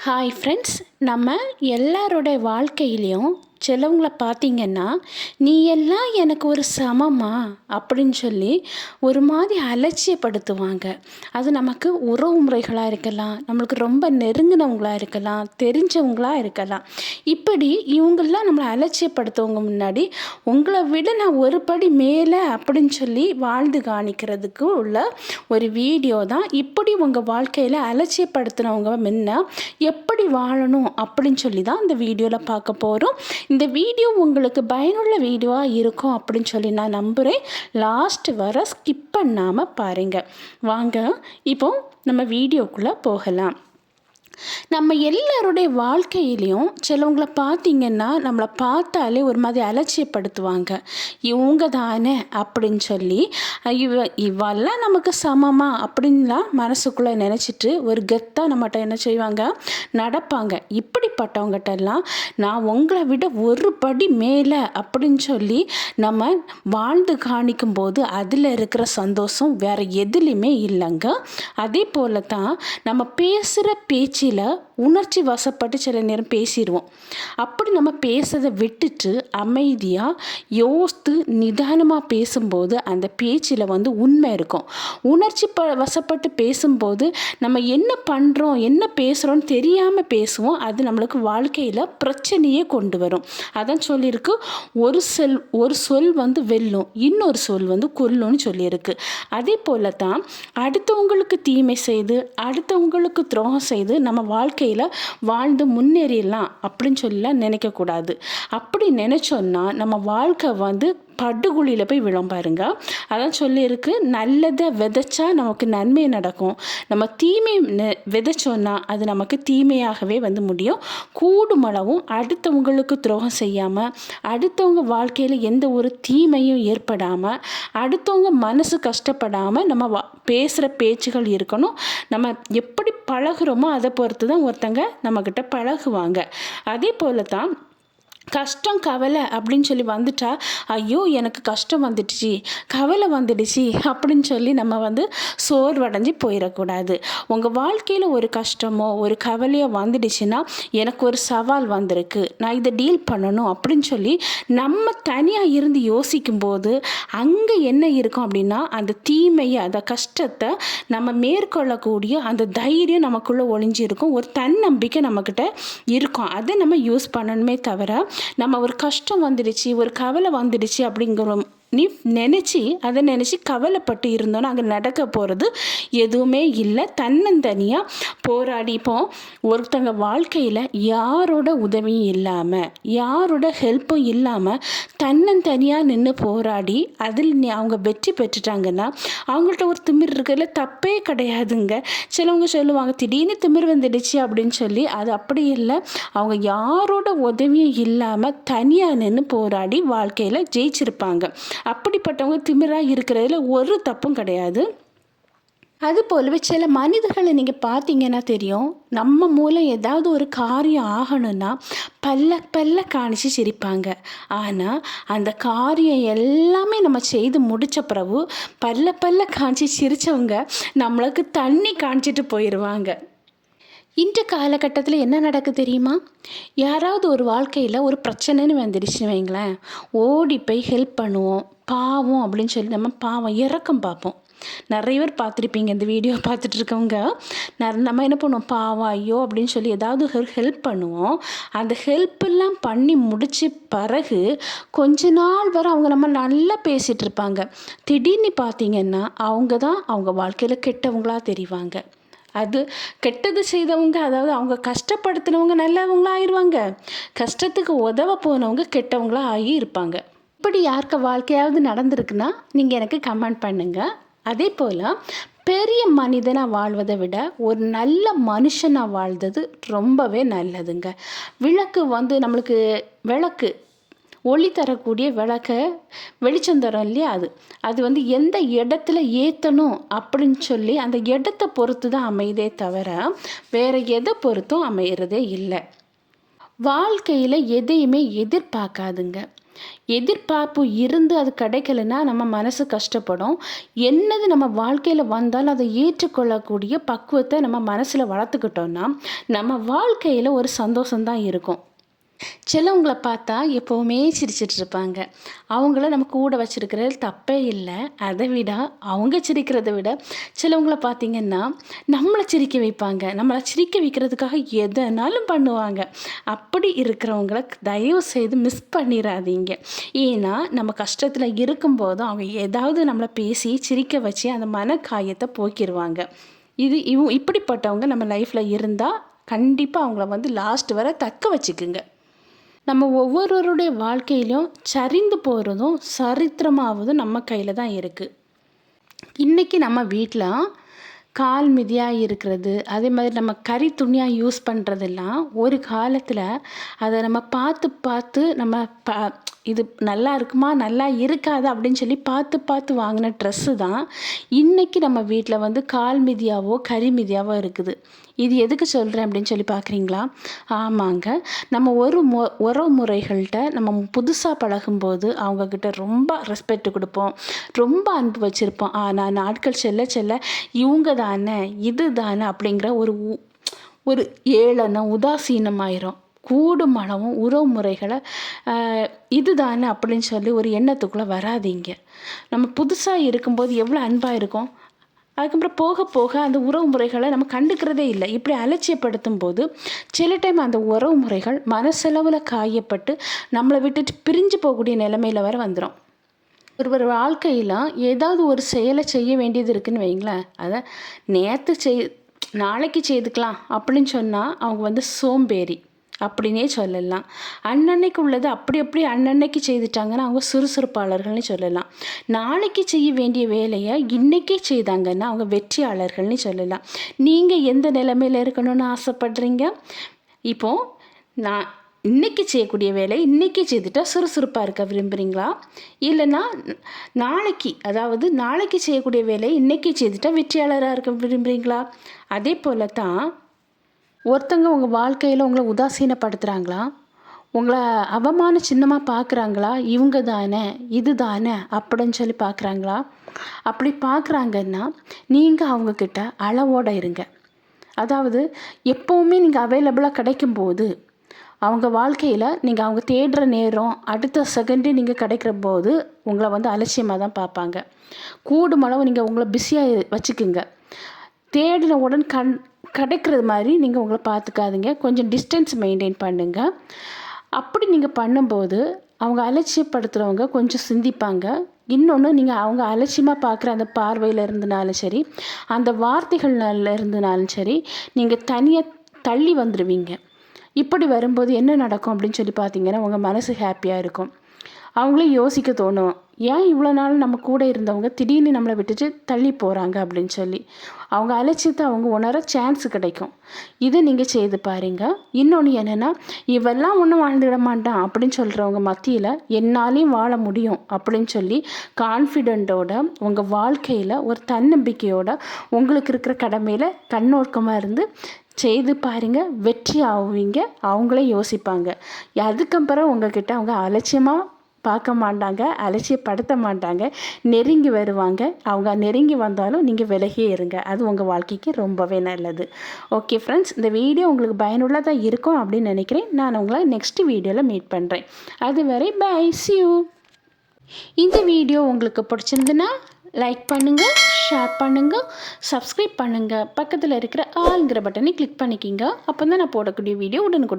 Hi friends நம்ம எல்லாரோட வாழ்க்கையிலையும் சிலவங்களை பார்த்தீங்கன்னா நீ எல்லாம் எனக்கு ஒரு சமமா? அப்படின்னு சொல்லி ஒரு மாதிரி அலட்சியப்படுத்துவாங்க. அது நமக்கு உறவு முறைகளாக இருக்கலாம் நம்மளுக்கு ரொம்ப நெருங்கினவங்களாக இருக்கலாம் தெரிஞ்சவங்களாக இருக்கலாம். இப்படி இவங்கெல்லாம் நம்மளை அலட்சியப்படுத்துவங்க முன்னாடி உங்களை விட நான் ஒரு படி மேலே அப்படின்னு சொல்லி வாழ்ந்து காணிக்கிறதுக்கு உள்ள ஒரு வீடியோ தான் இப்படி உங்கள் வாழ்க்கையில் அலட்சியப்படுத்தினவங்க முன்ன எப்படி வாழணும் அப்படின்னு சொல்லி தான் இந்த வீடியோவில் பார்க்க போகிறோம் இந்த வீடியோ உங்களுக்கு பயனுள்ள வீடியோவாக இருக்கும் அப்படின்னு சொல்லி நான் நம்புகிறேன் லாஸ்ட் வர ஸ்கிப் பண்ணாமல் பாருங்கள் வாங்க இப்போ நம்ம வீடியோக்குள்ளே போகலாம். நம்ம எல்லாருடைய வாழ்க்கையிலையும் சிலவங்களை பார்த்தீங்கன்னா நம்மளை பார்த்தாலே ஒரு மாதிரி அலட்சியப்படுத்துவாங்க. இவங்க தானே அப்படின்னு சொல்லி இவ இவெல்லாம் நமக்கு சமமா அப்படின்லாம் மனசுக்குள்ளே நினச்சிட்டு ஒரு கெத்தாக நம்மகிட்ட என்ன செய்வாங்க? நடப்பாங்க. இப்படிப்பட்டவங்ககிட்டலாம் நான் உங்களை விட ஒரு படி மேலே அப்படின்னு சொல்லி நம்ம வாழ்ந்து காணிக்கும் போது அதில் இருக்கிற சந்தோஷம் வேறு எதுலேயுமே இல்லைங்க. அதே போல தான் நம்ம பேசுகிற பேச்சு பேச்சில் உணர்ச்சி வசப்பட்டு சில நேரம் பேசிடுவோம் அப்படி நம்ம பேசுறதை விட்டுட்டு அமைதியாக யோசித்து நிதானமாக பேசும்போது அந்த பேச்சில் வந்து உண்மை இருக்கும். உணர்ச்சி ப வசப்பட்டு பேசும்போது நம்ம என்ன பண்ணுறோம் என்ன பேசுகிறோன்னு தெரியாமல் பேசுவோம். அது நம்மளுக்கு வாழ்க்கையில் பிரச்சனையே கொண்டு வரும். அதான் சொல்லியிருக்கு. ஒரு சொல் ஒரு சொல் வந்து வெல்லும் இன்னொரு சொல் வந்து கொல்லும்னு சொல்லியிருக்கு. அதே போல தான் அடுத்தவங்களுக்கு தீமை செய்து அடுத்தவங்களுக்கு துரோகம் செய்து நம்ம வாழ்க்கையில் வாழ்ந்து முன்னேறிடலாம் அப்படின்னு சொல்லலாம் நினைக்கக்கூடாது. அப்படி நினச்சோன்னா நம்ம வாழ்க்கை வந்து படுகுழியில் போய் விழும் பாருங்க. அதான் சொல்லியிருக்கு நல்லதை விதைச்சா நமக்கு நன்மை நடக்கும். நம்ம தீமை விதைச்சோன்னா அது நமக்கு தீமையாகவே வந்து முடியும். கூடுமளவும் அடுத்தவங்களுக்கு துரோகம் செய்யாமல் அடுத்தவங்க வாழ்க்கையில் எந்த ஒரு தீமையும் ஏற்படாமல் அடுத்தவங்க மனசு கஷ்டப்படாமல் நம்ம வா பேசுகிற பேச்சுகள் இருக்கணும். நம்ம எப்படி பழகுறோமோ அதை பொறுத்து தான் ஒருத்தங்க நம்மக்கிட்ட பழகுவாங்க. அதே போல தான் கஷ்டம் கவலை அப்படின்னு சொல்லி வந்துட்டா ஐயோ எனக்கு கஷ்டம் வந்துடுச்சு கவலை வந்துடுச்சு அப்படின்னு சொல்லி நம்ம வந்து சோர்வடைஞ்சு போயிடக்கூடாது. உங்கள் வாழ்க்கையில் ஒரு கஷ்டமோ ஒரு கவலையோ வந்துடுச்சுன்னா எனக்கு ஒரு சவால் வந்திருக்கு. நான் இதை டீல் பண்ணணும் அப்படின்னு சொல்லி நம்ம தனியாக இருந்து யோசிக்கும் போது அங்கே என்ன இருக்கும் அப்படின்னா அந்த தீமையை அந்த கஷ்டத்தை நம்ம மேற்கொள்ளக்கூடிய அந்த தைரியம் நமக்குள்ளே ஒளிஞ்சிருக்கும். ஒரு தன்னம்பிக்கை நம்மக்கிட்ட இருக்கும். அதை நம்ம யூஸ் பண்ணணுமே தவிர நம்ம ஒரு கஷ்டம் வந்துடுச்சு ஒரு கவலை வந்துடுச்சு அப்படிங்கிற நீ நினச்சி அதை நினச்சி கவலைப்பட்டு இருந்தோன்னா அங்கே நடக்க போகிறது எதுவுமே இல்லை. தன்னந்தனியாக போராடிப்போம் ஒருத்தங்க வாழ்க்கையில் யாரோட உதவியும் இல்லாமல் யாரோட ஹெல்ப்பும் இல்லாமல் தன்னந்தனியாக நின்று போராடி அதில் நீ அவங்க வெற்றி பெற்றுட்டாங்கன்னா அவங்கள்ட்ட ஒரு திமிர் இருக்கிறதுல தப்பே கிடையாதுங்க. சிலவங்க சொல்லுவாங்க திடீர்னு திமிர் வந்துடுச்சு அப்படின்னு சொல்லி அது அப்படி இல்லை. அவங்க யாரோட உதவியும் இல்லாமல் தனியாக நின்று போராடி வாழ்க்கையில் ஜெயிச்சிருப்பாங்க. அப்படிப்பட்டவங்க திமிராக இருக்கிறதுல ஒரு தப்பும் கிடையாது. அது போலவே சில மனிதர்களை நீங்கள் பார்த்தீங்கன்னா தெரியும். நம்ம மூலம் ஏதாவது ஒரு காரியம் ஆகணும்னா பல்ல பல்ல காணிச்சு சிரிப்பாங்க. ஆனால் அந்த காரியம் எல்லாமே நம்ம செய்து முடித்த பிறகு பல்ல பல்ல காணிச்சு சிரித்தவங்க நம்மளுக்கு தண்ணி காணிச்சிட்டு போயிடுவாங்க இன்று காலகட்டத்தில் என்ன நடக்கு தெரியுமா? யாராவது ஒரு வாழ்க்கையில் ஒரு பிரச்சனைன்னு வந்துடுச்சுன்னு வைங்களேன். ஓடி போய் ஹெல்ப் பண்ணுவோம். பாவம் அப்படின்னு சொல்லி நம்ம பாவம் இறக்கம் பார்ப்போம். நிறைய பேர் பார்த்துருப்பீங்க இந்த வீடியோ பார்த்துட்டு இருக்கவங்க. நம்ம என்ன பண்ணுவோம்? பாவம் ஐயோ அப்படின்னு சொல்லி ஏதாவது ஒரு ஹெல்ப் பண்ணுவோம். அந்த ஹெல்ப்பெல்லாம் பண்ணி முடித்த பிறகு கொஞ்ச நாள் வரை அவங்க நம்ம நல்லா பேசிகிட்டு இருப்பாங்க. திடீர்னு பார்த்தீங்கன்னா அவங்க தான் அவங்க வாழ்க்கையில் கெட்டவங்களாக தெரிவாங்க. அது கெட்டது செய்தவங்க அதாவது அவங்க கஷ்டப்படுத்தினவங்க நல்லவங்களாக ஆயிடுவாங்க கஷ்டத்துக்கு உதவ போனவங்க கெட்டவங்களாக ஆகி இருப்பாங்க. இப்படி யாருக்கு வாழ்க்கையாவது நடந்திருக்குன்னா நீங்கள் எனக்கு கமெண்ட் பண்ணுங்கள் அதே போல் பெரிய மனிதனாக வாழ்வதை விட ஒரு நல்ல மனுஷனாக வாழ்ந்தது ரொம்பவே நல்லதுங்க. விளக்கு வந்து நம்மளுக்கு விளக்கு ஒளி தரக்கூடிய விளக்க வெளிச்சம் தரும் இல்லையா அது? அது வந்து எந்த இடத்துல ஏற்றணும் அப்படின்னு சொல்லி அந்த இடத்த பொறுத்து தான் அமையுதே தவிர வேறு எதை பொறுத்தும் அமையிறதே இல்லை. வாழ்க்கையில் எதையுமே எதிர்பார்க்காதுங்க. எதிர்பார்ப்பு இருந்து அது கிடைக்கலன்னா நம்ம மனசு கஷ்டப்படும். என்னது நம்ம வாழ்க்கையில் வந்தாலும் அதை ஏற்றுக்கொள்ளக்கூடிய பக்குவத்தை நம்ம மனசில் வளர்த்துக்கிட்டோம்னா நம்ம வாழ்க்கையில் ஒரு சந்தோஷம்தான் இருக்கும். சிலவங்களை பார்த்தா எப்போவுமே சிரிச்சிட்டு இருப்பாங்க. அவங்கள நம்ம கூட வச்சுருக்கிறது தப்பே இல்லை. அதை விட அவங்க சிரிக்கிறத விட சிலவங்கள பார்த்திங்கன்னா நம்மளை சிரிக்க வைப்பாங்க. நம்மளை சிரிக்க வைக்கிறதுக்காக எதனாலும் பண்ணுவாங்க. அப்படி இருக்கிறவங்கள தயவு செய்து மிஸ் பண்ணிடாதீங்க ஏன்னா நம்ம கஷ்டத்தில் இருக்கும்போதும் அவங்க ஏதாவது நம்மளை பேசி சிரிக்க வச்சு அந்த மன காயத்தை போக்கிடுவாங்க இது இவ் இப்படிப்பட்டவங்க நம்ம லைஃப்பில் இருந்தால் கண்டிப்பாக அவங்கள வந்து லாஸ்ட் வரை தக்க வச்சுக்குங்க. நம்ம ஒவ்வொருவருடைய வாழ்க்கையிலும் சரிந்து போகிறதும் சரித்திரமாவதும் நம்ம கையில் தான் இருக்குது இன்றைக்கி நம்ம வீட்டில் கால் மிதியாக இருக்கிறது அதே மாதிரி நம்ம கறி துணியாக யூஸ் பண்ணுறதெல்லாம் ஒரு காலத்தில் அதை நம்ம பார்த்து பார்த்து நம்ம ப இது நல்லா இருக்குமா? நல்லா இருக்காது? அப்படின்னு சொல்லி பார்த்து பார்த்து வாங்கின ட்ரெஸ்ஸு தான் இன்றைக்கி நம்ம வீட்டில் வந்து கால் மிதியாவோ கறி மிதியாவோ இருக்குது. இது எதுக்கு சொல்கிறேன் அப்படின்னு சொல்லி பார்க்குறீங்களா? ஆமாங்க. நம்ம ஒரு மு உறவு முறைகள்கிட்ட நம்ம புதுசாக பழகும்போது அவங்கக்கிட்ட ரொம்ப ரெஸ்பெக்ட் கொடுப்போம். ரொம்ப அன்பு வச்சுருப்போம். ஆனால் நாட்கள் செல்ல செல்ல இவங்க தானே இது தானே அப்படிங்கிற ஒரு ஒரு ஏளனம் உதாசீனமாயிரும். கூடுமானவும் உறவு முறைகளை இது தானே அப்படின்னு சொல்லி ஒரு எண்ணத்துக்குள்ளே வராதிங்க. நம்ம புதுசாக இருக்கும்போது எவ்வளோ அன்பாக இருக்கும்? அதுக்கப்புறம் போக போக அந்த உறவு முறைகளை நம்ம கண்டுக்கிறதே இல்லை. இப்படி அலட்சியப்படுத்தும் போது சில டைம் அந்த உறவு முறைகள் மனசெலவில் காயப்பட்டு நம்மளை விட்டுட்டு பிரிஞ்சு போகக்கூடிய நிலைமையில் வர வந்துடும் ஒருவர் வாழ்க்கையில் ஏதாவது ஒரு செயலை செய்ய வேண்டியது இருக்குதுன்னு வைங்களேன். அதை நேற்று செய் நாளைக்கு செய்துக்கலாம் அப்படின்னு சொன்னால் அவங்க வந்து சோம்பேறி. அப்படின்னே சொல்லலாம். அன்னன்னைக்கு உள்ளது அப்படி அப்படி அன்னன்னைக்கு செய்துட்டாங்கன்னா அவங்க சுறுசுறுப்பாளர்கள்னு சொல்லலாம். நாளைக்கு செய்ய வேண்டிய வேலையை இன்றைக்கே செய்தாங்கன்னா அவங்க வெற்றியாளர்கள்னு சொல்லலாம். நீங்கள் எந்த நிலைமையில் இருக்கணும்னு ஆசைப்படுறீங்க? இப்போது நான் இன்றைக்கி செய்யக்கூடிய வேலை இன்றைக்கி செய்துட்டால் சுறுசுறுப்பாக இருக்க விரும்புகிறீங்களா இல்லைன்னா நாளைக்கு அதாவது நாளைக்கு செய்யக்கூடிய வேலையை இன்றைக்கி செய்துட்டால் வெற்றியாளராக இருக்க விரும்புகிறீங்களா அதே போல் தான் ஒருத்தங்க உங்கள் வாழ்க்கையில் உங்களை உதாசீனப்படுத்துகிறாங்களா உங்களை அவமான சின்னமாக பார்க்குறாங்களா இவங்க தானே இது தானே அப்படின்னு சொல்லி பார்க்குறாங்களா அப்படி பார்க்குறாங்கன்னா நீங்கள் அவங்கக்கிட்ட அளவோடு இருங்க. அதாவது எப்போவுமே நீங்கள் அவைலபிளாக கிடைக்கும்போது அவங்க வாழ்க்கையில் நீங்கள் அவங்க தேடுற நேரம் அடுத்த செகண்டு நீங்கள் கிடைக்கிற போது உங்களை வந்து அலட்சியமாக தான் பார்ப்பாங்க. கூடுமளவு நீங்கள் உங்களை பிஸியாக வச்சுக்குங்க. தேடின உடன் கண் கிடைக்கிறது மாதிரி நீங்கள் உங்களை பார்த்துக்காதீங்க. கொஞ்சம் டிஸ்டன்ஸ் மெயின்டைன் பண்ணுங்கள் அப்படி நீங்கள் பண்ணும்போது அவங்க அலட்சியப்படுத்துகிறவங்க கொஞ்சம் சிந்திப்பாங்க. இன்னொன்று நீங்கள் அவங்க அலட்சியமாக பார்க்குற அந்த பார்வையில் இருந்தனாலும் சரி அந்த வார்த்தைகள்ல இருந்தனாலும் சரி நீங்கள் தனியாக தள்ளி வந்துடுவீங்க இப்படி வரும்போது என்ன நடக்கும் அப்படின்னு சொல்லி பார்த்தீங்கன்னா உங்கள் மனசு ஹாப்பியாக இருக்கும். அவங்களே யோசிக்க தோணும். ஏன் இவ்வளோ நாள் நம்ம கூட இருந்தவங்க திடீர்னு நம்மளை விட்டுட்டு தள்ளி போகிறாங்க அப்படின்னு சொல்லி. அவங்க அழைச்சிட்டு அவங்க உணர சான்ஸ் கிடைக்கும். இதை நீங்கள் செய்து பாருங்க. இன்னொன்று என்னென்னா இவெல்லாம் ஒன்றும் வாழ்ந்துட மாட்டான் அப்படின்னு சொல்கிறவங்க மத்தியில் என்னாலையும் வாழ முடியும் அப்படின்னு சொல்லி கான்ஃபிடென்ட்டோட உங்கள் வாழ்க்கையில் ஒரு தன்னம்பிக்கையோட உங்களுக்கு இருக்கிற கடமையில் கண்ணோக்கமாக இருந்து செய்து பாருங்கள் வெற்றி ஆகுவீங்க அவங்களே யோசிப்பாங்க. அதுக்கப்புறம் உங்ககிட்ட அவங்க அலட்சியமாக பார்க்க மாட்டாங்க அலட்சியப்படுத்த மாட்டாங்க நெருங்கி வருவாங்க. அவங்க நெருங்கி வந்தாலும் நீங்கள் விலகியே இருங்க. அது உங்கள் வாழ்க்கைக்கு ரொம்பவே நல்லது. ஓகே ஃப்ரெண்ட்ஸ் இந்த வீடியோ உங்களுக்கு பயனுள்ளதாக இருக்கும் அப்படின்னு நினைக்கிறேன். நான் உங்களை நெக்ஸ்ட் வீடியோவில் மீட் பண்ணுறேன் அது வரை பை சியூ இந்த வீடியோ உங்களுக்கு பிடிச்சிருந்துன்னா லைக் பண்ணுங்கள் ஷேர் பண்ணுங்கள் சப்ஸ்கிரைப் பண்ணுங்கள் பக்கத்தில் இருக்கிற ஆளுங்கிற பட்டனை கிளிக் பண்ணிக்கிங்க. அப்போ தான் நான் போடக்கூடிய வீடியோ உடனுக்குடன்